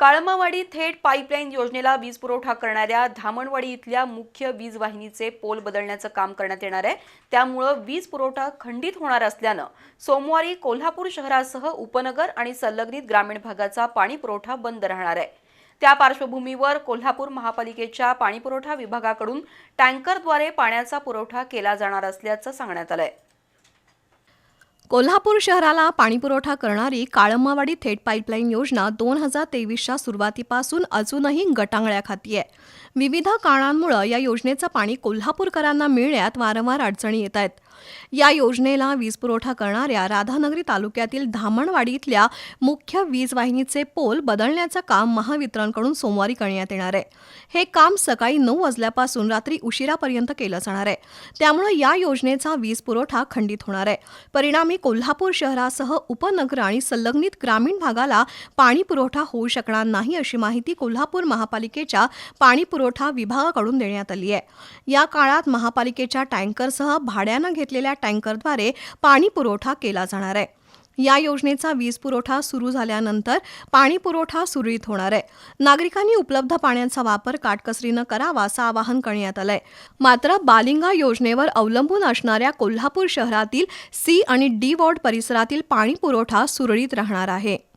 काळमावाडी थेट पाईपलाईन योजनेला वीज पुरवठा करणाऱ्या धामणवाडी इथल्या मुख्य वीज वाहिनीचे पोल बदलण्याचं काम करण्यात येणार आहे. त्यामुळं वीज पुरवठा खंडित होणार असल्यानं सोमवारी कोल्हापूर शहरासह उपनगर आणि संलग्नित ग्रामीण भागाचा पाणी पुरवठा बंद राहणार आहे. त्या पार्श्वभूमीवर कोल्हापूर महापालिकेच्या पाणीपुरवठा विभागाकडून टँकरद्वारे पाण्याचा पुरवठा केला जाणार असल्याचं सांगण्यात आलं आहे कोल्हापूर शहराला पाणीपुरवठा करणारी काळंबावाडी थेट पाईपलाईन योजना दोन हजार तेवीसच्या सुरुवातीपासून अजूनही गटांगळ्या खाती आहे. विविध कारणांमुळे या योजनेचं पाणी कोल्हापूरकरांना मिळण्यात वारंवार अडचणी येत आहेत. या योजनेला वीज पुरवठा करणाऱ्या राधानगरी तालुक्यातील धामणवाडी इथल्या मुख्य वीज वाहिनीचे पोल बदलण्याचं काम महावितरणकडून सोमवारी करण्यात येणार आहे. हे काम सकाळी नऊ वाजल्यापासून रात्री उशिरापर्यंत केलं जाणार आहे. त्यामुळे या योजनेचा वीज पुरवठा खंडित होणार आहे. परिणामी कोल्हापूर शहरासह उपनगर आणि संलग्नित ग्रामीण भागाला पाणी पुरवठा होऊ शकणार नाही अशी माहिती कोल्हापूर महापालिकेच्या पाणी पुरवठा विभागाकडून देण्यात आली आहे. या काळात महापालिकेच्या टँकरसह भाड्यानं घेतलेल्या टँकरद्वारे पाणी पुरवठा केला जाणार आहे. या योजनेचा वीज पुरवठा सुरू झाल्यानंतर पाणी पुरवठा सुरळीत होणार आहे. नागरिकांनी उपलब्ध पाण्याचा वापर काटकसरीनं करावा असं आवाहन करण्यात आलंय. मात्र बालिंगा योजनेवर अवलंबून असणाऱ्या कोल्हापूर शहरातील सी आणि डी वॉर्ड परिसरातील पाणी पुरवठा सुरळीत राहणार आहे.